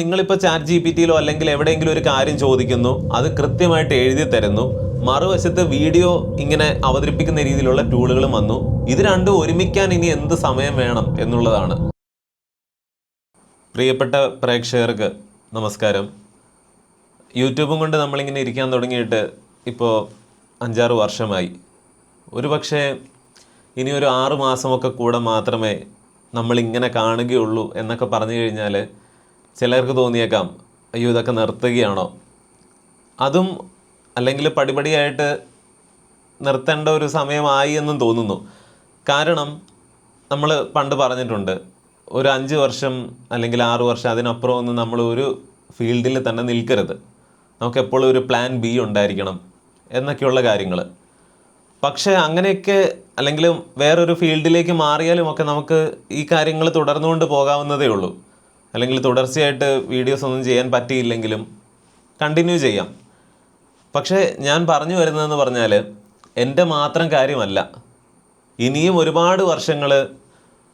നിങ്ങളിപ്പോൾ chat G P ടിയിലോ അല്ലെങ്കിൽ എവിടെയെങ്കിലും ഒരു കാര്യം ചോദിക്കുന്നു അത് കൃത്യമായിട്ട് എഴുതി തരുന്നു. മറുവശത്ത് വീഡിയോ ഇങ്ങനെ അവതരിപ്പിക്കുന്ന രീതിയിലുള്ള ടൂളുകളും വന്നു. ഇത് രണ്ടും ഒരുമിക്കാൻ ഇനി എന്ത് സമയം വേണം എന്നുള്ളതാണ്. പ്രിയപ്പെട്ട പ്രേക്ഷകർക്ക് നമസ്കാരം. യൂട്യൂബും കൊണ്ട് നമ്മളിങ്ങനെ ഇരിക്കാൻ തുടങ്ങിയിട്ട് ഇപ്പോൾ അഞ്ചാറ് വർഷമായി. ഒരു പക്ഷേ ഇനി ഒരു ആറ് മാസമൊക്കെ കൂടെ മാത്രമേ നമ്മളിങ്ങനെ കാണുകയുള്ളൂ എന്നൊക്കെ പറഞ്ഞു കഴിഞ്ഞാൽ ചിലർക്ക് തോന്നിയേക്കാം അയ്യോ ഇതൊക്കെ നിർത്തുകയാണോ? അതും അല്ലെങ്കിൽ പടിപടിയായിട്ട് നിർത്തേണ്ട ഒരു സമയമായി എന്നും തോന്നുന്നു. കാരണം നമ്മൾ പണ്ട് പറഞ്ഞിട്ടുണ്ട് ഒരു അഞ്ച് വർഷം അല്ലെങ്കിൽ ആറ് വർഷം അതിനപ്പുറം ഒന്നും നമ്മൾ ഒരു ഫീൽഡിൽ തന്നെ നിൽക്കരുത്. നമുക്ക് എപ്പോഴും ഒരു പ്ലാൻ ബി ഉണ്ടായിരിക്കണം എന്നൊക്കെയുള്ള കാര്യങ്ങൾ. പക്ഷേ അങ്ങനെയൊക്കെ അല്ലെങ്കിൽ വേറൊരു ഫീൽഡിലേക്ക് മാറിയാലും ഒക്കെ നമുക്ക് ഈ കാര്യങ്ങൾ തുടർന്നുകൊണ്ട് പോകാവുന്നതേ ഉള്ളൂ. അല്ലെങ്കിൽ തുടർച്ചയായിട്ട് വീഡിയോസ് ഒന്നും ചെയ്യാൻ പറ്റിയില്ലെങ്കിലും കണ്ടിന്യൂ ചെയ്യാം. പക്ഷേ ഞാൻ പറഞ്ഞു വരുന്നതെന്ന് പറഞ്ഞാൽ എന്റെ മാത്രം കാര്യമല്ല. ഇനിയും ഒരുപാട് വർഷങ്ങൾ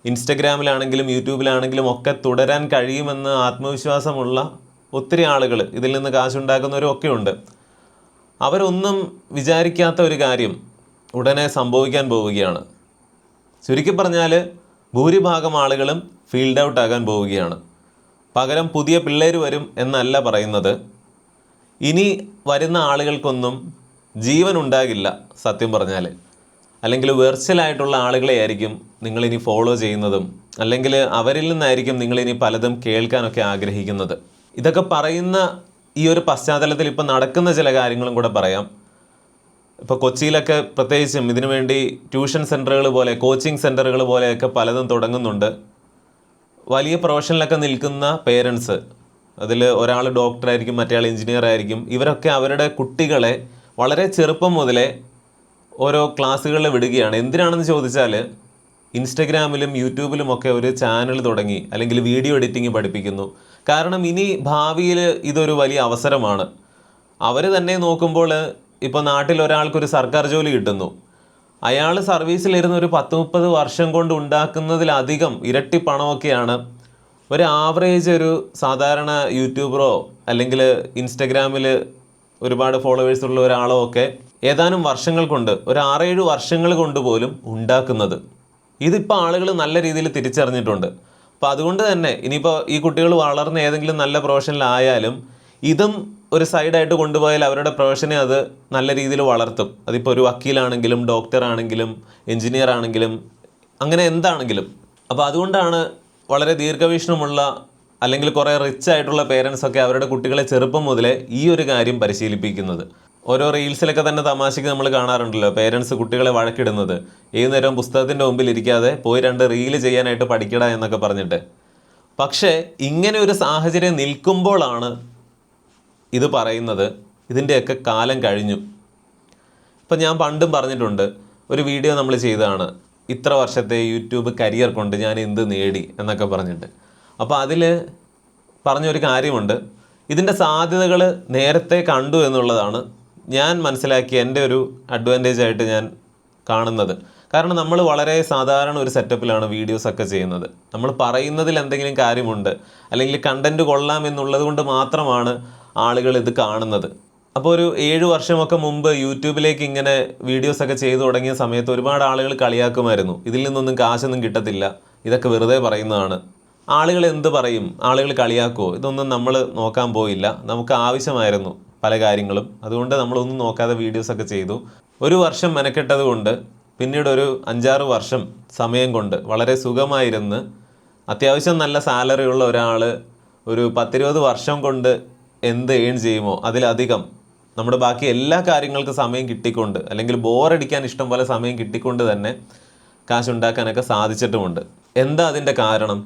ഇൻസ്റ്റഗ്രാമിലാണെങ്കിലും യൂട്യൂബിലാണെങ്കിലും ഒക്കെ തുടരാൻ കഴിയുമെന്ന് ആത്മവിശ്വാസമുള്ള ഒത്തിരി ആളുകൾ ഇതിൽ നിന്ന് കാശുണ്ടാക്കുന്നവരും ഒക്കെ ഉണ്ട്. അവരൊന്നും വിചാരിക്കാത്ത ഒരു കാര്യം ഉടനെ സംഭവിക്കാൻ പോവുകയാണ്. ചുരുക്കി പറഞ്ഞാൽ ഭൂരിഭാഗം ആളുകളും ഫീൽഡ് ഔട്ട് ആകാൻ പോവുകയാണ്. പകരം പുതിയ പിള്ളേർ വരും എന്നല്ല പറയുന്നത്. ഇനി വരുന്ന ആളുകൾക്കൊന്നും ജീവൻ ഉണ്ടാകില്ല സത്യം പറഞ്ഞാൽ അല്ലെങ്കിൽ വെർച്വലായിട്ടുള്ള ആളുകളെ ആയിരിക്കും നിങ്ങളിനി ഫോളോ ചെയ്യുന്നതും അല്ലെങ്കിൽ അവരിൽ നിന്നായിരിക്കും നിങ്ങളിനി പലതും കേൾക്കാനൊക്കെ ആഗ്രഹിക്കുന്നത്. ഇതൊക്കെ പറയുന്ന ഈ ഒരു പശ്ചാത്തലത്തിൽ ഇപ്പം നടക്കുന്ന ചില കാര്യങ്ങളും കൂടെ പറയാം. ഇപ്പോൾ കൊച്ചിയിലൊക്കെ പ്രത്യേകിച്ചും ഇതിനു വേണ്ടി ട്യൂഷൻ സെന്ററുകൾ പോലെ കോച്ചിങ് സെന്ററുകൾ പോലെയൊക്കെ പലതും തുടങ്ങുന്നുണ്ട്. വലിയ പ്രൊഫഷനിലൊക്കെ നിൽക്കുന്ന പേരൻസ് അതിൽ ഒരാൾ ഡോക്ടറായിരിക്കും മറ്റേ എഞ്ചിനീയർ ആയിരിക്കും ഇവരൊക്കെ അവരുടെ കുട്ടികളെ വളരെ ചെറുപ്പം മുതലേ ഓരോ ക്ലാസ്സുകളിൽ വിടുകയാണ്. എന്തിനാണെന്ന് ചോദിച്ചാൽ ഇൻസ്റ്റഗ്രാമിലും യൂട്യൂബിലും ഒക്കെ ഒരു ചാനൽ തുടങ്ങി അല്ലെങ്കിൽ വീഡിയോ എഡിറ്റിംഗ് പഠിപ്പിക്കുന്നു. കാരണം ഇനി ഭാവിയിൽ ഇതൊരു വലിയ അവസരമാണ്. അവർ തന്നെ നോക്കുമ്പോൾ ഇപ്പോൾ നാട്ടിൽ ഒരാൾക്കൊരു സർക്കാർ ജോലി കിട്ടുന്നു. അയാൾ സർവീസിലിരുന്ന് ഒരു പത്ത് മുപ്പത് വർഷം കൊണ്ട് ഉണ്ടാക്കുന്നതിലധികം ഇരട്ടി പണമൊക്കെയാണ്. ഒരു ആവറേജ് ഒരു സാധാരണ യൂട്യൂബറോ അല്ലെങ്കിൽ ഇൻസ്റ്റഗ്രാമിൽ ഒരുപാട് ഫോളോവേഴ്സ് ഉള്ള ഒരാളോ ഒക്കെ ഏതാനും വർഷങ്ങൾ കൊണ്ട് ഒരു ആറേഴ് വർഷങ്ങൾ കൊണ്ട് പോലും ഉണ്ടാക്കുന്നത്. ഇതിപ്പോൾ ആളുകൾ നല്ല രീതിയിൽ തിരിച്ചറിഞ്ഞിട്ടുണ്ട്. അപ്പോൾ അതുകൊണ്ട് തന്നെ ഇനിയിപ്പോൾ ഈ കുട്ടികൾ വളർന്ന് ഏതെങ്കിലും നല്ല പ്രൊഫഷനിലായാലും ഇതും ഒരു സൈഡായിട്ട് കൊണ്ടുപോയാൽ അവരുടെ പ്രൊഫഷനെ അത് നല്ല രീതിയിൽ വളർത്തും. അതിപ്പോൾ ഒരു വക്കീലാണെങ്കിലും ഡോക്ടർ ആണെങ്കിലും എഞ്ചിനീയർ ആണെങ്കിലും അങ്ങനെ എന്താണെങ്കിലും. അപ്പോൾ അതുകൊണ്ടാണ് വളരെ ദീർഘവീക്ഷണമുള്ള അല്ലെങ്കിൽ കുറേ റിച്ച് ആയിട്ടുള്ള പേരൻസ് ഒക്കെ അവരുടെ കുട്ടികളെ ചെറുപ്പം മുതലേ ഈ ഒരു കാര്യം പരിശീലിപ്പിക്കുന്നത്. ഓരോ റീൽസിലൊക്കെ തന്നെ തമാശയ്ക്ക് നമ്മൾ കാണാറുണ്ടല്ലോ പേരൻസ് കുട്ടികളെ വഴക്കിടുന്നത്. ഏത് നേരവും പുസ്തകത്തിന്റെ മുമ്പിൽ ഇരിക്കാതെ പോയി രണ്ട് റീൽ ചെയ്യാനായിട്ട് പഠിക്കട എന്നൊക്കെ പറഞ്ഞിട്ട്. പക്ഷേ ഇങ്ങനെ ഒരു സാഹചര്യം നിൽക്കുമ്പോഴാണ് ഇത് പറയുന്നത് ഇതിന്റെയൊക്കെ കാലം കഴിഞ്ഞു. ഇപ്പം ഞാൻ പണ്ടും പറഞ്ഞിട്ടുണ്ട് ഒരു വീഡിയോ നമ്മൾ ചെയ്തതാണ്. ഇത്ര വർഷത്തെ യൂട്യൂബ് കരിയർ കൊണ്ട് ഞാൻ എന്ത് നേടി എന്നൊക്കെ പറഞ്ഞിട്ട്. അപ്പോൾ അതിൽ പറഞ്ഞൊരു കാര്യമുണ്ട്. ഇതിന്റെ സാധ്യതകൾ നേരത്തെ കണ്ടു എന്നുള്ളതാണ് ഞാൻ മനസ്സിലാക്കിയ എന്റെ ഒരു അഡ്വാന്റേജ് ആയിട്ട് ഞാൻ കാണുന്നത്. കാരണം നമ്മൾ വളരെ സാധാരണ ഒരു സെറ്റപ്പിലാണ് വീഡിയോസൊക്കെ ചെയ്യുന്നത്. നമ്മൾ പറയുന്നതിൽ എന്തെങ്കിലും കാര്യമുണ്ട് അല്ലെങ്കിൽ കണ്ടന്റ് കൊള്ളാം എന്നുള്ളത് കൊണ്ട് മാത്രമാണ് ആളുകൾ ഇത് കാണുന്നത്. അപ്പോൾ ഒരു ഏഴ് വർഷമൊക്കെ മുമ്പ് യൂട്യൂബിലേക്ക് ഇങ്ങനെ വീഡിയോസൊക്കെ ചെയ്തു തുടങ്ങിയ സമയത്ത് ഒരുപാട് ആളുകൾ കളിയാക്കുമായിരുന്നു. ഇതിൽ നിന്നൊന്നും കാശൊന്നും കിട്ടത്തില്ല. ഇതൊക്കെ വെറുതെ പറയുന്നതാണ്. ആളുകൾ എന്ത് പറയും? ആളുകൾ കളിയാക്കുമോ ഇതൊന്നും നമ്മൾ നോക്കാൻ പോയില്ല. നമുക്ക് ആവശ്യമായിരുന്നു പല കാര്യങ്ങളും. അതുകൊണ്ട് നമ്മളൊന്നും നോക്കാതെ വീഡിയോസൊക്കെ ചെയ്തു. ഒരു വർഷം മെനക്കെട്ടത് കൊണ്ട് പിന്നീട് ഒരു അഞ്ചാറ് വർഷം സമയം കൊണ്ട് വളരെ സുഖമായിരുന്ന് അത്യാവശ്യം നല്ല സാലറി ഉള്ള ഒരാൾ ഒരു പത്തിരുപത് വർഷം കൊണ്ട് എന്ത് ഏൺ ചെയ്യുമോ അതിലധികം നമ്മുടെ ബാക്കി എല്ലാ കാര്യങ്ങൾക്കും സമയം കിട്ടിക്കൊണ്ട് അല്ലെങ്കിൽ ബോറടിക്കാൻ ഇഷ്ടം പോലെ സമയം കിട്ടിക്കൊണ്ട് തന്നെ കാശുണ്ടാക്കാനൊക്കെ സാധിച്ചിട്ടുമുണ്ട്. എന്താ അതിന്റെ കാരണം?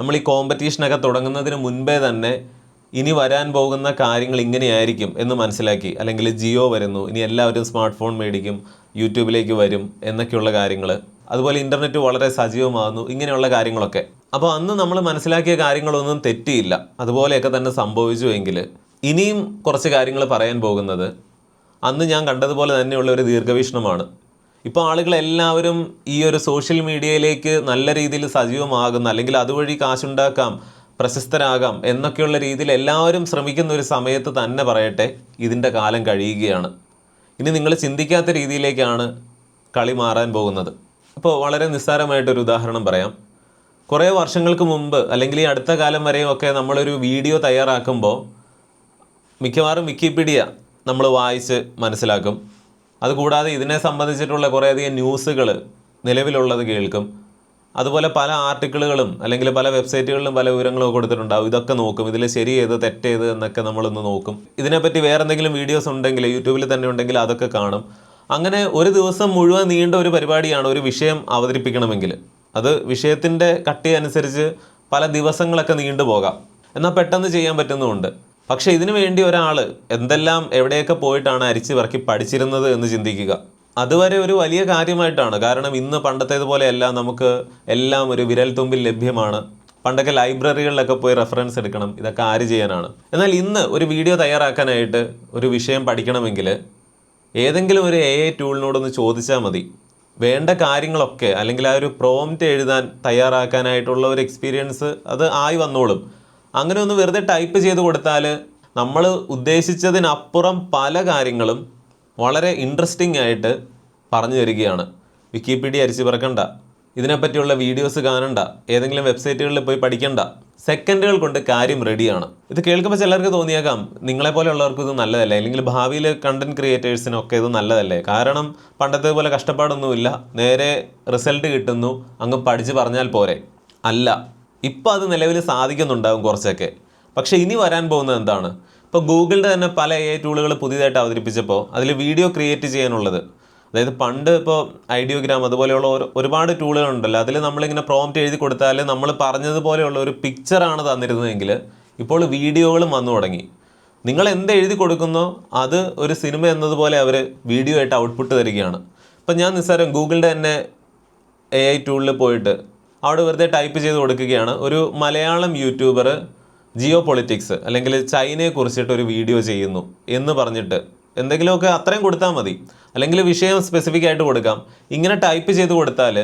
നമ്മൾ ഈ കോമ്പറ്റീഷനൊക്കെ തുടങ്ങുന്നതിന് മുൻപേ തന്നെ ഇനി വരാൻ പോകുന്ന കാര്യങ്ങൾ ഇങ്ങനെയായിരിക്കും എന്ന് മനസ്സിലാക്കി. അല്ലെങ്കിൽ ജിയോ വരുന്നു ഇനി എല്ലാവരും സ്മാർട്ട് ഫോൺ മേടിക്കും യൂട്യൂബിലേക്ക് വരും എന്നൊക്കെയുള്ള കാര്യങ്ങൾ അതുപോലെ ഇന്റർനെറ്റ് വളരെ സജീവമാകുന്നു ഇങ്ങനെയുള്ള കാര്യങ്ങളൊക്കെ. അപ്പോൾ അന്ന് നമ്മൾ മനസ്സിലാക്കിയ കാര്യങ്ങളൊന്നും തെറ്റിയില്ല. അതുപോലെയൊക്കെ തന്നെ സംഭവിച്ചു എങ്കിൽ ഇനിയും കുറച്ച് കാര്യങ്ങൾ പറയാൻ പോകുന്നത് അന്ന് ഞാൻ കണ്ടതുപോലെ തന്നെയുള്ള ഒരു ദീർഘവീക്ഷണമാണ്. ഇപ്പോൾ ആളുകളെല്ലാവരും ഈ ഒരു സോഷ്യൽ മീഡിയയിലേക്ക് നല്ല രീതിയിൽ സജീവമാകുന്ന അല്ലെങ്കിൽ അതുവഴി കാശുണ്ടാക്കാം പ്രശസ്തരാകാം എന്നൊക്കെയുള്ള രീതിയിൽ എല്ലാവരും ശ്രമിക്കുന്ന ഒരു സമയത്ത് തന്നെ പറയട്ടെ ഇതിന്റെ കാലം കഴിയുകയാണ്. ഇനി നിങ്ങൾ ചിന്തിക്കാത്ത രീതിയിലേക്കാണ് കളി മാറാൻ പോകുന്നത്. അപ്പോൾ വളരെ നിസ്സാരമായിട്ടൊരു ഉദാഹരണം പറയാം. കുറേ വർഷങ്ങൾക്ക് മുമ്പ് അല്ലെങ്കിൽ ഈ അടുത്ത കാലം വരെയും ഒക്കെ നമ്മളൊരു വീഡിയോ തയ്യാറാക്കുമ്പോൾ മിക്കവാറും വിക്കിപീഡിയ നമ്മൾ വായിച്ച് മനസ്സിലാക്കും. അതുകൂടാതെ ഇതിനെ സംബന്ധിച്ചിട്ടുള്ള കുറേയധികം ന്യൂസുകൾ നിലവിലുള്ളത് കേൾക്കും. അതുപോലെ പല ആർട്ടിക്കിളുകളും അല്ലെങ്കിൽ പല വെബ്സൈറ്റുകളിലും പല വിവരങ്ങളും കൊടുത്തിട്ടുണ്ടാവും. ഇതൊക്കെ നോക്കും. ഇതിൽ ശരി ഏത് തെറ്റേത് എന്നൊക്കെ നമ്മളൊന്ന് നോക്കും. ഇതിനെപ്പറ്റി വേറെ എന്തെങ്കിലും വീഡിയോസ് ഉണ്ടെങ്കിൽ യൂട്യൂബിൽ തന്നെ ഉണ്ടെങ്കിൽ അതൊക്കെ കാണും. അങ്ങനെ ഒരു ദിവസം മുഴുവൻ നീണ്ട ഒരു പരിപാടിയാണ് ഒരു വിഷയം അവതരിപ്പിക്കണമെങ്കിൽ. അത് വിഷയത്തിന്റെ കട്ടി അനുസരിച്ച് പല ദിവസങ്ങളൊക്കെ നീണ്ടു പോകാം. എന്നാൽ പെട്ടെന്ന് ചെയ്യാൻ പറ്റുന്നുമുണ്ട്. പക്ഷേ ഇതിനു വേണ്ടി ഒരാൾ എന്തെല്ലാം എവിടെയൊക്കെ പോയിട്ടാണ് അരിച്ചു പറക്കി പഠിച്ചിരുന്നത് എന്ന് ചിന്തിക്കുക. അതുവരെ ഒരു വലിയ കാര്യമായിട്ടാണ്. കാരണം ഇന്ന് പണ്ടത്തേതുപോലെയല്ല. നമുക്ക് എല്ലാം ഒരു വിരൽ തുമ്പിൽ ലഭ്യമാണ്. പണ്ടൊക്കെ ലൈബ്രറികളിലൊക്കെ പോയി റെഫറൻസ് എടുക്കണം. ഇതൊക്കെ ആര് ചെയ്യാനാണ്? എന്നാൽ ഇന്ന് ഒരു വീഡിയോ തയ്യാറാക്കാനായിട്ട് ഒരു വിഷയം പഠിക്കണമെങ്കിൽ ഏതെങ്കിലും ഒരു എ ഐ ടൂളിനോടൊന്ന് ചോദിച്ചാൽ മതി. വേണ്ട കാര്യങ്ങളൊക്കെ അല്ലെങ്കിൽ ആ ഒരു പ്രോംറ്റ് എഴുതാൻ തയ്യാറാക്കാനായിട്ടുള്ള ഒരു എക്സ്പീരിയൻസ് അത് ആയി വന്നോളും. അങ്ങനെ ഒന്ന് വെറുതെ ടൈപ്പ് ചെയ്ത് കൊടുത്താൽ നമ്മൾ ഉദ്ദേശിച്ചതിനപ്പുറം പല കാര്യങ്ങളും വളരെ ഇൻട്രസ്റ്റിംഗ് ആയിട്ട് പറഞ്ഞു തരികയാണ്. വിക്കിപീഡിയ അരിച്ചു പറക്കണ്ട. ഇതിനെപ്പറ്റിയുള്ള വീഡിയോസ് കാണണ്ട. ഏതെങ്കിലും വെബ്സൈറ്റുകളിൽ പോയി പഠിക്കണ്ട. സെക്കൻഡുകൾ കൊണ്ട് കാര്യം റെഡിയാണ്. ഇത് കേൾക്കുമ്പോൾ ചിലർക്ക് തോന്നിയേക്കാം നിങ്ങളെ പോലെയുള്ളവർക്ക് ഇത് നല്ലതല്ലേ? അല്ലെങ്കിൽ ഭാവിയിൽ കണ്ടന്റ് ക്രിയേറ്റേഴ്സിനൊക്കെ ഇത് നല്ലതല്ലേ? കാരണം പണ്ടത്തെ പോലെ കഷ്ടപ്പാടൊന്നുമില്ല. നേരെ റിസൾട്ട് കിട്ടുന്നു. അങ്ങ് പഠിച്ച് പറഞ്ഞാൽ പോരെ. അല്ല ഇപ്പം അത് നിലവിൽ സാധിക്കുന്നുണ്ടാകും കുറച്ചൊക്കെ. പക്ഷേ ഇനി വരാൻ പോകുന്നത് എന്താണ്? ഇപ്പോൾ ഗൂഗിളിന്റെ തന്നെ പല എ ടൂളുകൾ പുതിയതായിട്ട് അവതരിപ്പിച്ചപ്പോൾ അതിൽ വീഡിയോ ക്രിയേറ്റ് ചെയ്യാനുള്ളത്. അതായത് പണ്ട് ഇപ്പോൾ ഐഡിയോഗ്രാം അതുപോലെയുള്ള ഒരു- ഒരുപാട് ടൂളുകളുണ്ടല്ലോ അതിൽ നമ്മളിങ്ങനെ പ്രോംപ്റ്റ് എഴുതി കൊടുത്താൽ നമ്മൾ പറഞ്ഞതുപോലെയുള്ള ഒരു പിക്ചറാണ് തന്നിരുന്നതെങ്കിൽ ഇപ്പോൾ വീഡിയോകളും വന്നു തുടങ്ങി. നിങ്ങൾ എന്ത് എഴുതി കൊടുക്കുന്നോ അത് ഒരു സിനിമ എന്നതുപോലെ അവർ വീഡിയോ ആയിട്ട് ഔട്ട്പുട്ട് തരികയാണ്. ഇപ്പം ഞാൻ നിസ്സാരം ഗൂഗിളിന്റെ തന്നെ എ ഐ ടൂളിൽ പോയിട്ട് അവിടെ വെറുതെ ടൈപ്പ് ചെയ്ത് കൊടുക്കുകയാണ്. ഒരു മലയാളം യൂട്യൂബർ ജിയോ പൊളിറ്റിക്സ് അല്ലെങ്കിൽ ചൈനയെ കുറിച്ചിട്ട് ഒരു വീഡിയോ ചെയ്യുന്നു എന്ന് പറഞ്ഞിട്ട് എന്തെങ്കിലുമൊക്കെ അത്രയും കൊടുത്താൽ മതി. അല്ലെങ്കിൽ വിഷയം സ്പെസിഫിക് ആയിട്ട് കൊടുക്കാം. ഇങ്ങനെ ടൈപ്പ് ചെയ്ത് കൊടുത്താൽ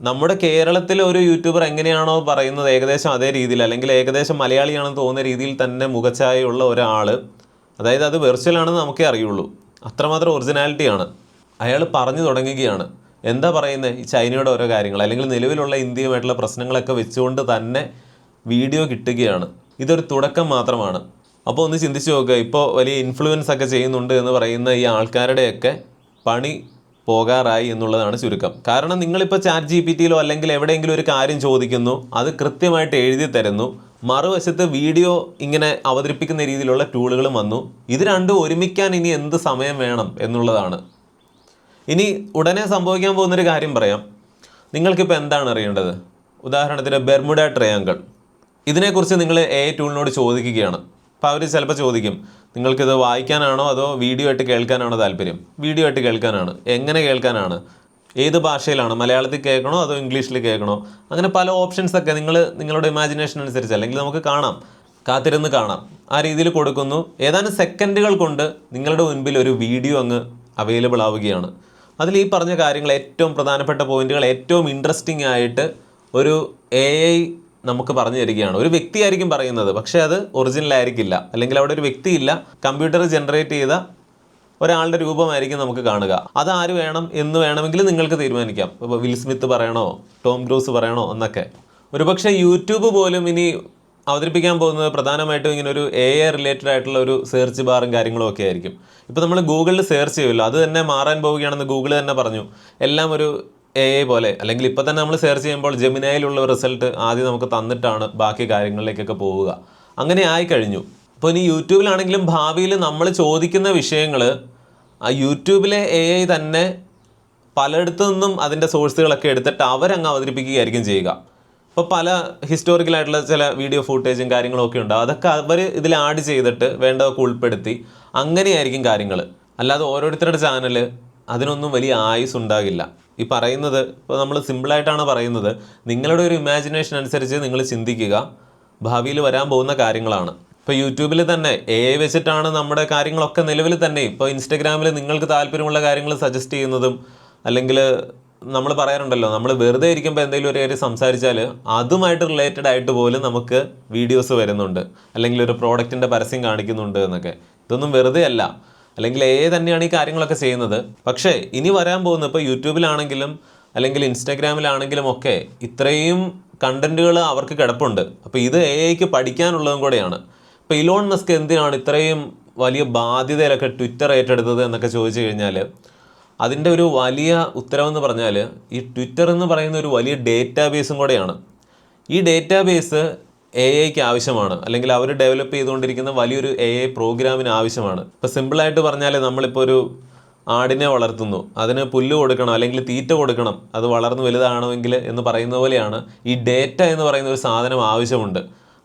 നമ്മുടെ കേരളത്തിലെ ഒരു യൂട്യൂബർ എങ്ങനെയാണോ പറയുന്നത് ഏകദേശം അതേ രീതിയിൽ അല്ലെങ്കിൽ ഏകദേശം മലയാളിയാണെന്ന് തോന്നുന്ന രീതിയിൽ തന്നെ മുഖച്ഛായയുള്ള ഒരാൾ അതായത് അത് വെർച്വൽ ആണെന്ന് നമുക്കേ അറിയുള്ളൂ. അത്രമാത്രം ഒറിജിനാലിറ്റിയാണ് അയാൾ പറഞ്ഞു തുടങ്ങുകയാണ്. എന്താ പറയുന്നത് ഈ ചൈനയുടെ ഓരോ കാര്യങ്ങൾ അല്ലെങ്കിൽ നിലവിലുള്ള ഇന്ത്യയുമായിട്ടുള്ള പ്രശ്നങ്ങളൊക്കെ വെച്ചുകൊണ്ട് തന്നെ വീഡിയോ കിട്ടുകയാണ്. ഇതൊരു തുടക്കം മാത്രമാണ്. അപ്പോൾ ഒന്ന് ചിന്തിച്ച് നോക്കുക ഇപ്പോൾ വലിയ ഇൻഫ്ലുവൻസ് ഒക്കെ ചെയ്യുന്നുണ്ട് എന്ന് പറയുന്ന ഈ ആൾക്കാരുടെയൊക്കെ പണി പോകാറായി എന്നുള്ളതാണ് ചുരുക്കം. കാരണം നിങ്ങളിപ്പോൾ ചാറ്റ് ജി പി ടിയിലോ അല്ലെങ്കിൽ എവിടെയെങ്കിലും ഒരു കാര്യം ചോദിക്കുന്നു അത് കൃത്യമായിട്ട് എഴുതി തരുന്നു മറുവശത്ത് വീഡിയോ ഇങ്ങനെ അവതരിപ്പിക്കുന്ന രീതിയിലുള്ള ടൂളുകളും വന്നു ഇത് രണ്ടും ഒരുമിക്കാൻ ഇനി എന്ത് സമയം വേണം എന്നുള്ളതാണ്. ഇനി ഉടനെ സംഭവിക്കാൻ പോകുന്നൊരു കാര്യം പറയാം. നിങ്ങൾക്കിപ്പോൾ എന്താണ് അറിയേണ്ടത്? ഉദാഹരണത്തിന് ബെർമുഡ ട്രയാങ്കിൾ ഇതിനെക്കുറിച്ച് നിങ്ങൾ എ ടൂളിനോട് ചോദിക്കുകയാണ്. അപ്പോൾ അവർ ചിലപ്പോൾ ചോദിക്കും നിങ്ങൾക്കിത് വായിക്കാനാണോ അതോ വീഡിയോ ആയിട്ട് കേൾക്കാനാണോ താല്പര്യം? വീഡിയോ ആയിട്ട് കേൾക്കാനാണ്. എങ്ങനെ കേൾക്കാനാണ്? ഏത് ഭാഷയിലാണ്? മലയാളത്തിൽ കേൾക്കണോ അതോ ഇംഗ്ലീഷിൽ കേൾക്കണോ? അങ്ങനെ പല ഓപ്ഷൻസ് ഒക്കെ നിങ്ങൾ നിങ്ങളുടെ ഇമാജിനേഷൻ അനുസരിച്ച് അല്ലെങ്കിൽ നമുക്ക് കാണാം കാത്തിരുന്ന് കാണാം. ആ രീതിയിൽ കൊടുക്കുന്നു. ഏതാനും സെക്കൻഡുകൾ കൊണ്ട് നിങ്ങളുടെ മുൻപിൽ ഒരു വീഡിയോ അങ്ങ് അവൈലബിൾ ആവുകയാണ്. അതിൽ ഈ പറഞ്ഞ കാര്യങ്ങൾ ഏറ്റവും പ്രധാനപ്പെട്ട പോയിന്റുകൾ ഏറ്റവും ഇൻട്രസ്റ്റിംഗ് ആയിട്ട് ഒരു എ ഐ നമുക്ക് പറഞ്ഞു തരികയാണ്. ഒരു വ്യക്തിയായിരിക്കും പറയുന്നത് പക്ഷേ അത് ഒറിജിനൽ ആയിരിക്കില്ല അല്ലെങ്കിൽ അവിടെ ഒരു വ്യക്തിയില്ല കമ്പ്യൂട്ടർ ജനറേറ്റ് ചെയ്ത ഒരാളുടെ രൂപമായിരിക്കും നമുക്ക് കാണുക. അതാര് വേണം എന്ന് വേണമെങ്കിൽ നിങ്ങൾക്ക് തീരുമാനിക്കാം. ഇപ്പോൾ വിൽ സ്മിത്ത് പറയണോ ടോം ക്രൂസ് പറയണോ എന്നൊക്കെ. ഒരുപക്ഷെ യൂട്യൂബ് പോലും ഇനി അവതരിപ്പിക്കാൻ പോകുന്നത് പ്രധാനമായിട്ടും ഇങ്ങനെ ഒരു എ ഐ റിലേറ്റഡ് ആയിട്ടുള്ള ഒരു സെർച്ച് ബാറും കാര്യങ്ങളും ഒക്കെ ആയിരിക്കും. ഇപ്പോൾ നമ്മൾ ഗൂഗിളിൽ സെർച്ച് ചെയ്യുമല്ലോ അത് തന്നെ മാറാൻ പോവുകയാണെന്ന് ഗൂഗിൾ തന്നെ പറഞ്ഞു. എല്ലാം ഒരു എ പോലെ. അല്ലെങ്കിൽ ഇപ്പോൾ തന്നെ നമ്മൾ സെർച്ച് ചെയ്യുമ്പോൾ ജെമിനയിലുള്ള റിസൾട്ട് ആദ്യം നമുക്ക് തന്നിട്ടാണ് ബാക്കി കാര്യങ്ങളിലേക്കൊക്കെ പോവുക. അങ്ങനെ ആയി കഴിഞ്ഞു. അപ്പോൾ ഇനി യൂട്യൂബിലാണെങ്കിലും ഭാവിയിൽ നമ്മൾ ചോദിക്കുന്ന വിഷയങ്ങൾ ആ യൂട്യൂബിലെ എ ഐ തന്നെ പലയിടത്തു നിന്നും അതിന്റെ സോഴ്സുകളൊക്കെ എടുത്തിട്ട് അവരങ്ങ് അവതരിപ്പിക്കുകയായിരിക്കും ചെയ്യുക. ഇപ്പോൾ പല ഹിസ്റ്റോറിക്കലായിട്ടുള്ള ചില വീഡിയോ ഫൂട്ടേജും കാര്യങ്ങളൊക്കെ ഉണ്ട്. അതൊക്കെ അവർ ഇതിൽ ആഡ് ചെയ്തിട്ട് വേണ്ടതൊക്കെ ഉൾപ്പെടുത്തി അങ്ങനെയായിരിക്കും കാര്യങ്ങൾ അല്ലാതെ ഓരോരുത്തരുടെ ചാനൽ അതിനൊന്നും വലിയ ആയുസ് ഉണ്ടാകില്ല ഈ പറയുന്നത് ഇപ്പോൾ നമ്മൾ സിമ്പിളായിട്ടാണ് പറയുന്നത് നിങ്ങളുടെ ഒരു ഇമാജിനേഷൻ അനുസരിച്ച് നിങ്ങൾ ചിന്തിക്കുക ഭാവിയിൽ വരാൻ പോകുന്ന കാര്യങ്ങളാണ്. ഇപ്പോൾ യൂട്യൂബിൽ തന്നെ എ വെച്ചിട്ടാണ് നമ്മുടെ കാര്യങ്ങളൊക്കെ നിലവിൽ തന്നെ. ഇപ്പോൾ ഇൻസ്റ്റഗ്രാമിൽ നിങ്ങൾക്ക് താല്പര്യമുള്ള കാര്യങ്ങൾ സജസ്റ്റ് ചെയ്യുന്നതും അല്ലെങ്കിൽ നമ്മൾ പറയാറുണ്ടല്ലോ നമ്മൾ വെറുതെ ഇരിക്കുമ്പോൾ എന്തെങ്കിലും ഒരു കാര്യം സംസാരിച്ചാൽ അതുമായിട്ട് റിലേറ്റഡ് ആയിട്ട് പോലും നമുക്ക് വീഡിയോസ് വരുന്നുണ്ട്. അല്ലെങ്കിൽ ഒരു പ്രോഡക്റ്റിന്റെ പരസ്യം കാണിക്കുന്നുണ്ട് എന്നൊക്കെ. ഇതൊന്നും വെറുതെ അല്ല. അല്ലെങ്കിൽ എ തന്നെയാണ് ഈ കാര്യങ്ങളൊക്കെ ചെയ്യുന്നത്. പക്ഷേ ഇനി വരാൻ പോകുന്ന ഇപ്പോൾ യൂട്യൂബിലാണെങ്കിലും അല്ലെങ്കിൽ ഇൻസ്റ്റാഗ്രാമിലാണെങ്കിലും ഒക്കെ ഇത്രയും കണ്ടന്റുകൾ അവർക്ക് കിടപ്പുണ്ട്. അപ്പോൾ ഇത് എ ഐക്ക് പഠിക്കാനുള്ളതും കൂടെയാണ്. ഇപ്പോൾ ഇലോൺ മസ്ക് എന്തിനാണ് ഇത്രയും വലിയ ബാധ്യതയിലൊക്കെ ട്വിറ്റർ ഏറ്റെടുത്തത് എന്നൊക്കെ ചോദിച്ചു കഴിഞ്ഞാൽ അതിന്റെ ഒരു വലിയ ഉത്തരവെന്ന് പറഞ്ഞാൽ ഈ ട്വിറ്റർ എന്ന് പറയുന്ന ഒരു വലിയ ഡേറ്റാബേസും കൂടെയാണ്. ഈ ഡേറ്റാബേസ് എ ഐക്ക് ആവശ്യമാണ്. അല്ലെങ്കിൽ അവർ ഡെവലപ്പ് ചെയ്തുകൊണ്ടിരിക്കുന്ന വലിയൊരു എ ഐ പ്രോഗ്രാമിന് ആവശ്യമാണ്. ഇപ്പോൾ സിമ്പിളായിട്ട് പറഞ്ഞാൽ നമ്മളിപ്പോൾ ഒരു ആടിനെ വളർത്തുന്നു. അതിന് പുല്ല് കൊടുക്കണം അല്ലെങ്കിൽ തീറ്റ കൊടുക്കണം. അത് വളർന്നു വലുതാണെങ്കിൽ എന്ന് പറയുന്ന പോലെയാണ് ഈ ഡേറ്റ എന്ന് പറയുന്ന ഒരു സാധനം ആവശ്യമുണ്ട്.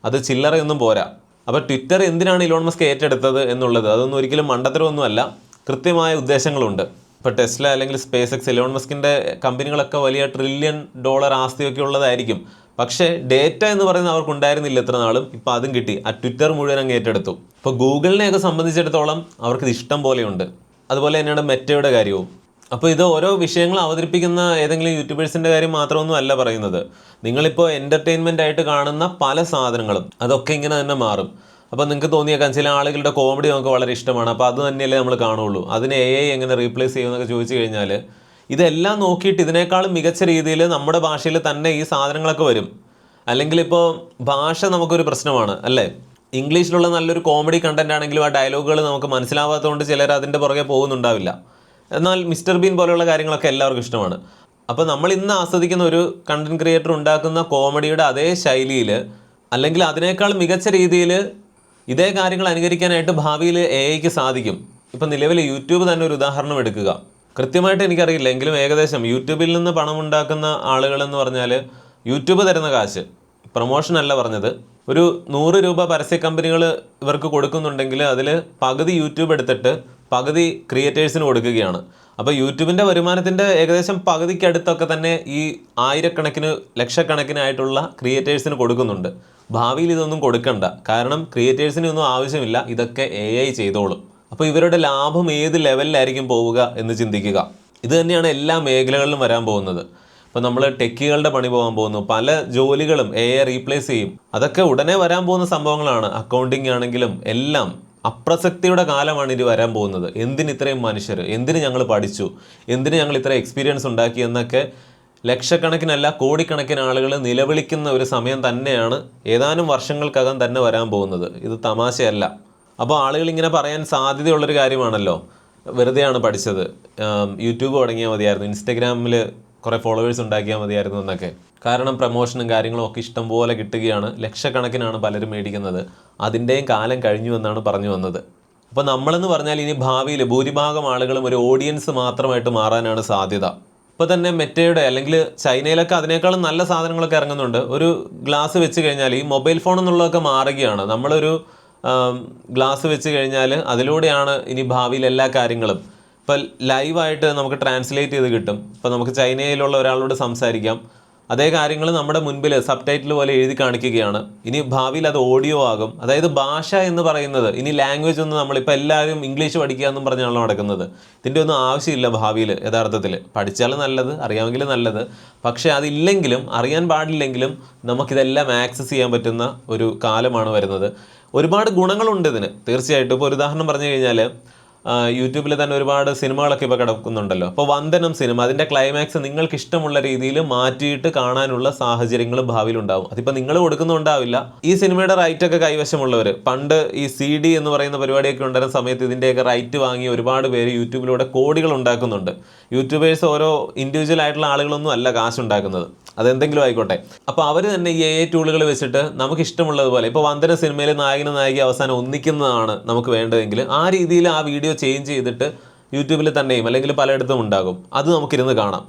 അത് ചില്ലറയൊന്നും പോരാ. അപ്പോൾ ട്വിറ്റർ എന്തിനാണ് ഇലോൺ മസ്ക് ഏറ്റെടുത്തത് എന്നുള്ളത്? അതൊന്നും ഒരിക്കലും മണ്ടത്തരമൊന്നുമല്ല. കൃത്യമായ ഉദ്ദേശങ്ങളുണ്ട്. ഇപ്പോൾ ടെസ്ല അല്ലെങ്കിൽ സ്പേസ് എക്സ് ഇലോൺ മസ്കിന്റെ കമ്പനികളൊക്കെ വലിയ ട്രില്യൺ ഡോളർ ആസ്തിയൊക്കെ ഉള്ളതായിരിക്കും. പക്ഷേ ഡേറ്റ എന്ന് പറയുന്നത് അവർക്ക് ഉണ്ടായിരുന്നില്ല ഇത്ര നാളും. ഇപ്പോൾ അതും കിട്ടി. ആ ട്വിറ്റർ മുഴുവൻ അങ്ങ് ഏറ്റെടുത്തു. ഇപ്പോൾ ഗൂഗിളിനെയൊക്കെ സംബന്ധിച്ചിടത്തോളം അവർക്കിത് ഇഷ്ടം പോലെയുണ്ട്. അതുപോലെ തന്നെയാണ് മെറ്റയുടെ കാര്യവും. അപ്പോൾ ഇത് ഓരോ വിഷയങ്ങൾ അവതരിപ്പിക്കുന്ന ഏതെങ്കിലും യൂട്യൂബേഴ്സിന്റെ കാര്യം മാത്രമൊന്നും അല്ല പറയുന്നത്. നിങ്ങളിപ്പോൾ എന്റർടൈൻമെന്റ് ആയിട്ട് കാണുന്ന പല സാധനങ്ങളും അതൊക്കെ ഇങ്ങനെ തന്നെ മാറും. അപ്പോൾ നിങ്ങൾക്ക് തോന്നിയേക്കാം ചില ആളുകളുടെ കോമഡി നമുക്ക് വളരെ ഇഷ്ടമാണ്. അപ്പോൾ അത് തന്നെയല്ലേ നമ്മൾ കാണുള്ളൂ. അതിനെ എ ഐ എങ്ങനെ റീപ്ലേസ് ചെയ്യുമെന്നൊക്കെ ചോദിച്ചു കഴിഞ്ഞാൽ ഇതെല്ലാം നോക്കിയിട്ട് ഇതിനേക്കാളും മികച്ച രീതിയിൽ നമ്മുടെ ഭാഷയിൽ തന്നെ ഈ സാധനങ്ങളൊക്കെ വരും. അല്ലെങ്കിൽ ഇപ്പോൾ ഭാഷ നമുക്കൊരു പ്രശ്നമാണ് അല്ലേ? ഇംഗ്ലീഷിലുള്ള നല്ലൊരു കോമഡി കണ്ടന്റ് ആണെങ്കിലും ആ ഡയലോഗുകൾ നമുക്ക് മനസ്സിലാവാത്തതുകൊണ്ട് ചിലർ അതിന്റെ പുറകെ പോകുന്നുണ്ടാവില്ല. എന്നാൽ മിസ്റ്റർ ബീൻ പോലെയുള്ള കാര്യങ്ങളൊക്കെ എല്ലാവർക്കും ഇഷ്ടമാണ്. അപ്പോൾ നമ്മൾ ഇന്ന് ആസ്വദിക്കുന്ന ഒരു കണ്ടന്റ് ക്രിയേറ്റർ ഉണ്ടാക്കുന്ന കോമഡിയുടെ അതേ ശൈലിയിൽ അല്ലെങ്കിൽ അതിനേക്കാൾ മികച്ച രീതിയിൽ ഇതേ കാര്യങ്ങൾ അനുകരിക്കാനായിട്ട് ഭാവിയിൽ എ ഐക്ക് സാധിക്കും. ഇപ്പം നിലവിൽ യൂട്യൂബ് തന്നെ ഒരു ഉദാഹരണം എടുക്കുക. കൃത്യമായിട്ട് എനിക്കറിയില്ല. എങ്കിലും ഏകദേശം യൂട്യൂബിൽ നിന്ന് പണം ഉണ്ടാക്കുന്ന ആളുകൾ എന്ന് പറഞ്ഞാൽ യൂട്യൂബ് തരുന്ന കാശ് പ്രൊമോഷൻ അല്ല പറഞ്ഞത്. ഒരു നൂറ് രൂപ പരസ്യ കമ്പനികൾ ഇവർക്ക് കൊടുക്കുന്നുണ്ടെങ്കിൽ അതിൽ പകുതി യൂട്യൂബ് എടുത്തിട്ട് പകുതി ക്രിയേറ്റേഴ്സിന് കൊടുക്കുകയാണ്. അപ്പോൾ യൂട്യൂബിന്റെ വരുമാനത്തിന്റെ ഏകദേശം പകുതിക്കടുത്തൊക്കെ തന്നെ ഈ ആയിരക്കണക്കിന് ലക്ഷക്കണക്കിനായിട്ടുള്ള ക്രിയേറ്റേഴ്സിന് കൊടുക്കുന്നുണ്ട്. ഭാവിയിൽ ഇതൊന്നും കൊടുക്കണ്ട. കാരണം ക്രിയേറ്റേഴ്സിനൊന്നും ആവശ്യമില്ല. ഇതൊക്കെ എ ഐ ചെയ്തോളും. അപ്പോൾ ഇവരുടെ ലാഭം ഏത് ലെവലിലായിരിക്കും പോവുക എന്ന് ചിന്തിക്കുക. ഇത് തന്നെയാണ് എല്ലാ മേഖലകളിലും വരാൻ പോകുന്നത്. ഇപ്പോൾ നമ്മൾ ടെക്കികളുടെ പണി പോകാൻ പോകുന്നു. പല ജോലികളും എ റീപ്ലേസ് ചെയ്യും. അതൊക്കെ ഉടനെ വരാൻ പോകുന്ന സംഭവങ്ങളാണ്. അക്കൗണ്ടിങ് ആണെങ്കിലും എല്ലാം അപ്രസക്തിയുടെ കാലമാണ് ഇനി വരാൻ പോകുന്നത്. എന്തിന് ഇത്രയും മനുഷ്യർ എന്തിന് ഞങ്ങൾ പഠിച്ചു? എന്തിന് ഞങ്ങൾ ഇത്ര എക്സ്പീരിയൻസ് ഉണ്ടാക്കി എന്നൊക്കെ ലക്ഷക്കണക്കിനല്ല കോടിക്കണക്കിന് ആളുകൾ നിലവിളിക്കുന്ന ഒരു സമയം തന്നെയാണ് ഏതാനും വർഷങ്ങൾക്കകം തന്നെ വരാൻ പോകുന്നത്. ഇത് തമാശയല്ല. അപ്പോൾ ആളുകൾ ഇങ്ങനെ പറയാൻ സാധ്യതയുള്ളൊരു കാര്യമാണല്ലോ. വെറുതെയാണ് പഠിച്ചത്. യൂട്യൂബ് തുടങ്ങിയാൽ മതിയായിരുന്നു. ഇൻസ്റ്റഗ്രാമിൽ കുറേ ഫോളോവേഴ്സ് ഉണ്ടാക്കിയാൽ മതിയായിരുന്നു എന്നൊക്കെ. കാരണം പ്രമോഷനും കാര്യങ്ങളും ഒക്കെ ഇഷ്ടം പോലെ കിട്ടുകയാണ്. ലക്ഷക്കണക്കിനാണ് പലരും മേടിക്കുന്നത്. അതിന്റെയും കാലം കഴിഞ്ഞു എന്നാണ് പറഞ്ഞു വന്നത്. അപ്പോൾ നമ്മളെന്ന് പറഞ്ഞാൽ ഇനി ഭാവിയിൽ ഭൂരിഭാഗം ആളുകളും ഒരു ഓഡിയൻസ് മാത്രമായിട്ട് മാറാനാണ് സാധ്യത. ഇപ്പോൾ തന്നെ മെറ്റയുടെ അല്ലെങ്കിൽ ചൈനയിലൊക്കെ അതിനേക്കാളും നല്ല സാധനങ്ങളൊക്കെ ഇറങ്ങുന്നുണ്ട്. ഒരു ഗ്ലാസ് വെച്ച് കഴിഞ്ഞാൽ ഈ മൊബൈൽ ഫോൺ എന്നുള്ളതൊക്കെ മാറുകയാണ്. നമ്മളൊരു ഗ്ലാസ് വെച്ച് കഴിഞ്ഞാൽ അതിലൂടെയാണ് ഇനി ഭാവിയിൽ എല്ലാ കാര്യങ്ങളും. ഇപ്പം ലൈവായിട്ട് നമുക്ക് ട്രാൻസ്ലേറ്റ് ചെയ്ത് കിട്ടും. ഇപ്പം നമുക്ക് ചൈനയിലുള്ള ഒരാളോട് സംസാരിക്കാം. അതേ കാര്യങ്ങൾ നമ്മുടെ മുൻപിൽ സബ് ടൈറ്റിൽ പോലെ എഴുതി കാണിക്കുകയാണ്. ഇനി ഭാവിയിൽ അത് ഓഡിയോ ആകും. അതായത് ഭാഷ എന്ന് പറയുന്നത് ഇനി ലാംഗ്വേജ് ഒന്നും നമ്മളിപ്പോൾ എല്ലാവരും ഇംഗ്ലീഷ് പഠിക്കുക എന്നും പറഞ്ഞാണല്ലോ നടക്കുന്നത്. ഇതിന്റെ ഒന്നും ആവശ്യമില്ല ഭാവിയിൽ യഥാർത്ഥത്തിൽ പഠിച്ചാൽ നല്ലത് അറിയാമെങ്കിൽ നല്ലത്. പക്ഷേ അതില്ലെങ്കിലും അറിയാൻ പാടില്ലെങ്കിലും നമുക്കിതെല്ലാം ആക്സസ് ചെയ്യാൻ പറ്റുന്ന ഒരു കാലമാണ് വരുന്നത്. ഒരുപാട് ഗുണങ്ങളുണ്ട് ഇതിന്. തീർച്ചയായിട്ടും ഇപ്പോൾ ഒരു ഉദാഹരണം പറഞ്ഞു കഴിഞ്ഞാൽ യൂട്യൂബിൽ തന്നെ ഒരുപാട് സിനിമകളൊക്കെ ഇപ്പോൾ കിടക്കുന്നുണ്ടല്ലോ. അപ്പോൾ വന്ദനം സിനിമ അതിന്റെ ക്ലൈമാക്സ് നിങ്ങൾക്ക് ഇഷ്ടമുള്ള രീതിയിൽ മാറ്റിയിട്ട് കാണാനുള്ള സാഹചര്യങ്ങളും ഭാവിയിൽ ഉണ്ടാവും. അതിപ്പോൾ നിങ്ങൾ കൊടുക്കുന്നുണ്ടാവില്ല ഈ സിനിമയുടെ റൈറ്റൊക്കെ കൈവശമുള്ളവർ പണ്ട് ഈ സി ഡി എന്ന് പറയുന്ന പരിപാടിയൊക്കെ ഉണ്ടായിരുന്ന സമയത്ത് ഇതിന്റെയൊക്കെ റൈറ്റ് വാങ്ങി ഒരുപാട് പേര് യൂട്യൂബിലൂടെ കോടികൾ ഉണ്ടാക്കുന്നുണ്ട്. യൂട്യൂബേഴ്സ് ഓരോ ഇൻഡിവിജ്വൽ ആയിട്ടുള്ള ആളുകളൊന്നും അല്ല കാശ് ഉണ്ടാക്കുന്നത് അതെന്തെങ്കിലും ആയിക്കോട്ടെ. അപ്പോൾ അവർ തന്നെ ഈ എ ടൂളുകൾ വെച്ചിട്ട് നമുക്ക് ഇഷ്ടമുള്ളതുപോലെ ഇപ്പോൾ വന്ദന സിനിമയിൽ നായകനും നായിക അവസാനം ഒന്നിക്കുന്നതാണ് നമുക്ക് വേണ്ടതെങ്കിൽ ആ രീതിയിൽ ആ വീഡിയോ ചേഞ്ച് ചെയ്തിട്ട് യൂട്യൂബിൽ തന്നെയും അല്ലെങ്കിൽ പലയിടത്തും ഉണ്ടാകും. അത് നമുക്കിരുന്ന് കാണാം.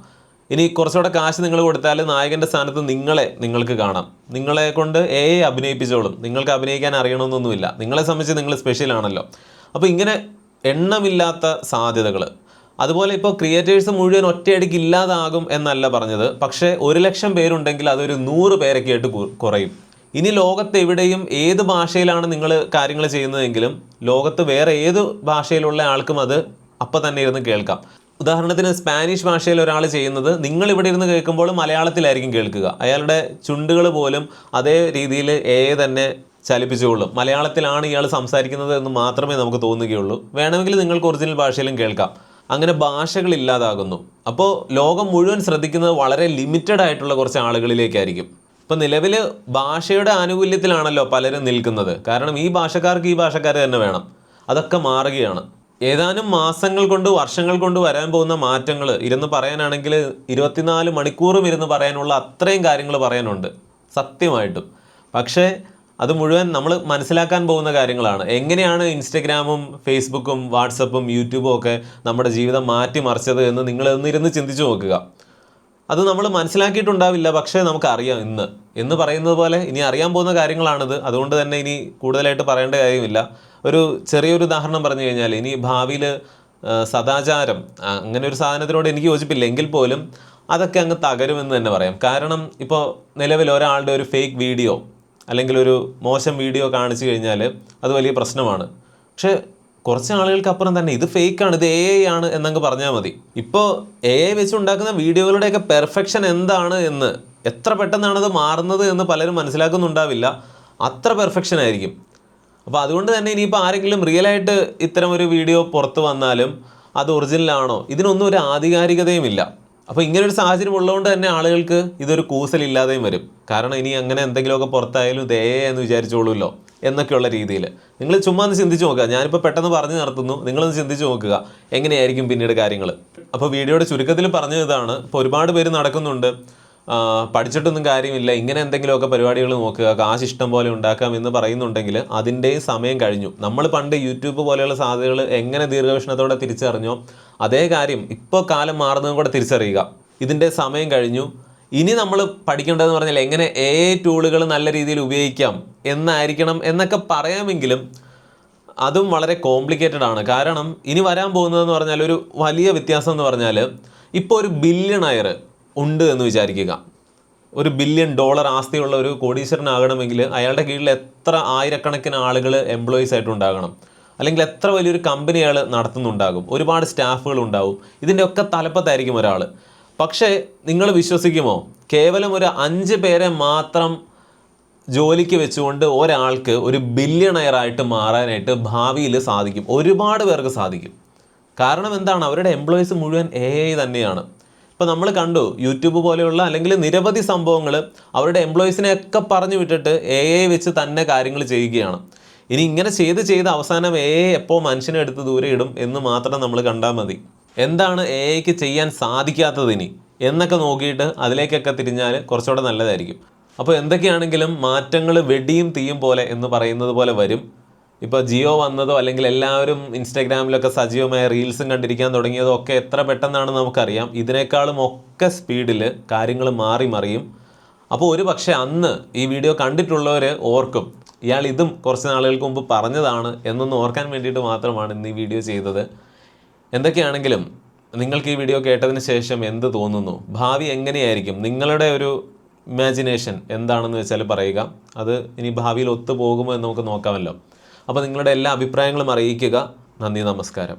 ഇനി കുറച്ചുകൂടെ കാശ് നിങ്ങൾ കൊടുത്താൽ നായകന്റെ സ്ഥാനത്ത് നിങ്ങളെ നിങ്ങൾക്ക് കാണാം. നിങ്ങളെ കൊണ്ട് എ അഭിനയിപ്പിച്ചോളും. നിങ്ങൾക്ക് അഭിനയിക്കാൻ അറിയണമെന്നൊന്നുമില്ല. നിങ്ങളെ സംബന്ധിച്ച് നിങ്ങൾ സ്പെഷ്യൽ ആണല്ലോ. അപ്പോൾ ഇങ്ങനെ എണ്ണമില്ലാത്ത സാധ്യതകൾ അതുപോലെ ഇപ്പോൾ ക്രിയേറ്റേഴ്സ് മുഴുവൻ ഒറ്റയടിക്ക് ഇല്ലാതാകും എന്നല്ല പറഞ്ഞത്. പക്ഷേ ഒരു ലക്ഷം പേരുണ്ടെങ്കിൽ അതൊരു നൂറ് പേരൊക്കെ ആയിട്ട് കുറയും. ഇനി ലോകത്ത് എവിടെയും ഏത് ഭാഷയിലാണ് നിങ്ങൾ കാര്യങ്ങൾ ചെയ്യുന്നതെങ്കിലും ലോകത്ത് വേറെ ഏത് ഭാഷയിലുള്ള ആൾക്കും അത് അപ്പം തന്നെ ഇരുന്ന് കേൾക്കാം. ഉദാഹരണത്തിന് സ്പാനിഷ് ഭാഷയിൽ ഒരാൾ ചെയ്യുന്നത് നിങ്ങൾ ഇവിടെ ഇരുന്ന് കേൾക്കുമ്പോൾ മലയാളത്തിലായിരിക്കും കേൾക്കുക. അയാളുടെ ചുണ്ടുകൾ പോലും അതേ രീതിയിൽ ഏ തന്നെ ചലിപ്പിച്ചുകൊള്ളും മലയാളത്തിലാണ് ഇയാൾ സംസാരിക്കുന്നത് എന്ന് മാത്രമേ നമുക്ക് തോന്നുകയുള്ളൂ. വേണമെങ്കിൽ നിങ്ങൾക്ക് ഒറിജിനൽ ഭാഷയിലും കേൾക്കാം. അങ്ങനെ ഭാഷകൾ ഇല്ലാതാകുന്നു. അപ്പോൾ ലോകം മുഴുവൻ ശ്രദ്ധിക്കുന്നത് വളരെ ലിമിറ്റഡ് ആയിട്ടുള്ള കുറച്ച് ആളുകളിലേക്കായിരിക്കും. ഇപ്പം നിലവിൽ ഭാഷയുടെ ആനുകൂല്യത്തിലാണല്ലോ പലരും നിൽക്കുന്നത്. കാരണം ഈ ഭാഷക്കാർക്ക് ഈ ഭാഷക്കാർ തന്നെ വേണം. അതൊക്കെ മാറുകയാണ്. ഏതാനും മാസങ്ങൾ കൊണ്ട് വർഷങ്ങൾ കൊണ്ട് വരാൻ പോകുന്ന മാറ്റങ്ങൾ ഇരുന്ന് പറയാനാണെങ്കിൽ ഇരുപത്തിനാല് മണിക്കൂറും ഇരുന്ന് പറയാനുള്ള അത്രയും കാര്യങ്ങൾ പറയാനുണ്ട്. സത്യമായിട്ടും. പക്ഷേ അത് മുഴുവൻ നമ്മൾ മനസ്സിലാക്കാൻ പോകുന്ന കാര്യങ്ങളാണ്. എങ്ങനെയാണ് ഇൻസ്റ്റഗ്രാമും ഫേസ്ബുക്കും വാട്സപ്പും യൂട്യൂബും ഒക്കെ നമ്മുടെ ജീവിതം മാറ്റിമറിച്ചത് എന്ന് നിങ്ങൾ ഇന്നിരുന്ന് ചിന്തിച്ചു നോക്കുക. അത് നമ്മൾ മനസ്സിലാക്കിയിട്ടുണ്ടാവില്ല. പക്ഷേ നമുക്കറിയാം ഇന്ന്. എന്ന് പറയുന്നത് പോലെ ഇനി അറിയാൻ പോകുന്ന കാര്യങ്ങളാണിത്. അതുകൊണ്ട് തന്നെ ഇനി കൂടുതലായിട്ട് പറയേണ്ട കാര്യമില്ല. ഒരു ചെറിയൊരു ഉദാഹരണം പറഞ്ഞു കഴിഞ്ഞാൽ ഇനി ഭാവിയിൽ സദാചാരം അങ്ങനെ ഒരു സാധനത്തിനോട് എനിക്ക് യോജിപ്പില്ല. എങ്കിൽ പോലും അതൊക്കെ അങ്ങ് തകരുമെന്ന് തന്നെ പറയാം. കാരണം ഇപ്പോൾ നിലവിൽ ഒരാളുടെ ഒരു ഫേക്ക് വീഡിയോ അല്ലെങ്കിൽ ഒരു മോശം വീഡിയോ കാണിച്ചു കഴിഞ്ഞാൽ അത് വലിയ പ്രശ്നമാണ്. പക്ഷേ കുറച്ച് ആളുകൾക്ക് അപ്പുറം തന്നെ ഇത് ഫേക്ക് ആണ് ഇത് എ ഐ ആണ് എന്നങ്ങ് പറഞ്ഞാൽ മതി. ഇപ്പോൾ എ ഐ വെച്ച് ഉണ്ടാക്കുന്ന വീഡിയോകളുടെയൊക്കെ പെർഫെക്ഷൻ എന്താണ് എന്ന് എത്ര പെട്ടെന്നാണത് മാറുന്നത് എന്ന് പലരും മനസ്സിലാക്കുന്നുണ്ടാവില്ല. അത്ര പെർഫെക്ഷൻ ആയിരിക്കും. അപ്പോൾ അതുകൊണ്ട് തന്നെ ഇനിയിപ്പോൾ ആരെങ്കിലും റിയലായിട്ട് ഇത്തരം ഒരു വീഡിയോ പുറത്ത് വന്നാലും അത് ഒറിജിനലാണോ ഇതിനൊന്നും ഒരു ആധികാരികതയുമില്ല. അപ്പോൾ ഇങ്ങനൊരു സാഹചര്യം ഉള്ളതുകൊണ്ട് തന്നെ ആളുകൾക്ക് ഇതൊരു കൂസലില്ലാതെയും വരും. കാരണം ഇനി അങ്ങനെ എന്തെങ്കിലുമൊക്കെ പുറത്തായാലും ഇതേ എന്ന് വിചാരിച്ചോളൂല്ലോ എന്നൊക്കെയുള്ള രീതിയിൽ നിങ്ങൾ ചുമ്മാ ഒന്ന് ചിന്തിച്ച് നോക്കുക. ഞാനിപ്പോൾ പെട്ടെന്ന് പറഞ്ഞു നടത്തുന്നു. നിങ്ങളൊന്ന് ചിന്തിച്ച് നോക്കുക. എങ്ങനെയായിരിക്കും പിന്നീട് കാര്യങ്ങൾ അപ്പോൾ വീഡിയോയുടെ ചുരുക്കത്തിൽ പറഞ്ഞതാണ് ഇപ്പോൾ ഒരുപാട് പേര് നടക്കുന്നുണ്ട്. പഠിച്ചിട്ടൊന്നും കാര്യമില്ല. ഇങ്ങനെ എന്തെങ്കിലുമൊക്കെ പരിപാടികൾ നോക്കുക കാശ് ഇഷ്ടം പോലെ ഉണ്ടാക്കാം എന്ന് പറയുന്നുണ്ടെങ്കിൽ അതിന്റെയും സമയം കഴിഞ്ഞു. നമ്മൾ പണ്ട് യൂട്യൂബ് പോലെയുള്ള സാധ്യതകൾ എങ്ങനെ ദീർഘവീക്ഷണത്തോടെ തിരിച്ചറിഞ്ഞോ അതേ കാര്യം ഇപ്പോൾ കാലം മാറുന്നതും കൂടെ തിരിച്ചറിയുക. ഇതിന്റെ സമയം കഴിഞ്ഞു. ഇനി നമ്മൾ പഠിക്കേണ്ടതെന്ന് പറഞ്ഞാൽ എങ്ങനെ ഏ ടൂളുകൾ നല്ല രീതിയിൽ ഉപയോഗിക്കാം എന്നായിരിക്കണം എന്നൊക്കെ പറയാമെങ്കിലും അതും വളരെ കോംപ്ലിക്കേറ്റഡ് ആണ്. കാരണം ഇനി വരാൻ പോകുന്നതെന്ന് പറഞ്ഞാൽ ഒരു വലിയ വ്യത്യാസം എന്ന് പറഞ്ഞാൽ ഇപ്പോൾ ഒരു ബില്യണയർ ഉണ്ട് എന്ന് വിചാരിക്കുക. ഒരു ബില്യൺ ഡോളർ ആസ്തിയുള്ള ഒരു കോടീശ്വരനാകണമെങ്കിൽ അയാളുടെ കീഴിൽ എത്ര ആയിരക്കണക്കിന് ആളുകൾ എംപ്ലോയീസ് ആയിട്ട് ഉണ്ടാകണം. അല്ലെങ്കിൽ എത്ര വലിയൊരു കമ്പനി അയാൾ നടത്തുന്നുണ്ടാകും. ഒരുപാട് സ്റ്റാഫുകൾ ഉണ്ടാവും. ഇതിന്റെയൊക്കെ തലപ്പത്തായിരിക്കും ഒരാൾ പക്ഷേ നിങ്ങൾ വിശ്വസിക്കുമോ? കേവലം ഒരു അഞ്ച് പേരെ മാത്രം ജോലിക്ക് വെച്ചുകൊണ്ട് ഒരാൾക്ക് ഒരു ബില്യണയറായിട്ട് മാറാനായിട്ട് ഭാവിയിൽ സാധിക്കും. ഒരുപാട് പേർക്ക് സാധിക്കും. കാരണം എന്താണ്? അവരുടെ എംപ്ലോയീസ് മുഴുവൻ എ ഐ തന്നെയാണ്. ഇപ്പോൾ നമ്മൾ കണ്ടു യൂട്യൂബ് പോലെയുള്ള അല്ലെങ്കിൽ നിരവധി സംഭവങ്ങൾ അവരുടെ എംപ്ലോയീസിനെയൊക്കെ പറഞ്ഞു വിട്ടിട്ട് എ ഐ വെച്ച് തന്നെ കാര്യങ്ങൾ ചെയ്യുകയാണ്. ഇനി ഇങ്ങനെ ചെയ്ത് ചെയ്ത് അവസാനം എ ഐ എപ്പോൾ മനുഷ്യനെ എടുത്ത് ദൂരെ ഇടും എന്ന് മാത്രം നമ്മൾ കണ്ടാൽ മതി. എന്താണ് എ ഐക്ക് ചെയ്യാൻ സാധിക്കാത്തത് ഇനി? എന്നൊക്കെ നോക്കിയിട്ട് അതിലേക്കൊക്കെ തിരിഞ്ഞാൽ കുറച്ചുകൂടെ നല്ലതായിരിക്കും. അപ്പോൾ എന്തൊക്കെയാണെങ്കിലും മാറ്റങ്ങൾ വെടിയും തീയും പോലെ എന്ന് പറയുന്നത് പോലെ വരും. ഇപ്പോൾ ജിയോ വന്നതോ അല്ലെങ്കിൽ എല്ലാവരും ഇൻസ്റ്റാഗ്രാമിലൊക്കെ സജീവമായ റീൽസും കണ്ടിരിക്കാൻ തുടങ്ങിയതോ ഒക്കെ എത്ര പെട്ടെന്നാണ് നമുക്കറിയാം. ഇതിനേക്കാളും ഒക്കെ സ്പീഡിൽ കാര്യങ്ങൾ മാറി മറിയും. അപ്പോൾ ഒരു പക്ഷേ അന്ന് ഈ വീഡിയോ കണ്ടിട്ടുള്ളവർ ഓർക്കും ഇയാൾ ഇതും കുറച്ച് നാളുകൾക്ക് മുമ്പ് പറഞ്ഞതാണ് എന്നൊന്ന് ഓർക്കാൻ വേണ്ടിയിട്ട് മാത്രമാണ് ഇന്ന് ഈ വീഡിയോ ചെയ്തത്. എന്തൊക്കെയാണെങ്കിലും നിങ്ങൾക്ക് ഈ വീഡിയോ കേട്ടതിന് ശേഷം എന്ത് തോന്നുന്നു? ഭാവി എങ്ങനെയായിരിക്കും? നിങ്ങളുടെ ഒരു ഇമാജിനേഷൻ എന്താണെന്ന് വെച്ചാൽ പറയുക. അത് ഇനി ഭാവിയിൽ ഒത്തു ഒത്തുപോകുമോ എന്ന് നമുക്ക് നോക്കാമല്ലോ. അപ്പോൾ നിങ്ങളുടെ എല്ലാ അഭിപ്രായങ്ങളും അറിയിക്കുക. നന്ദി നമസ്കാരം.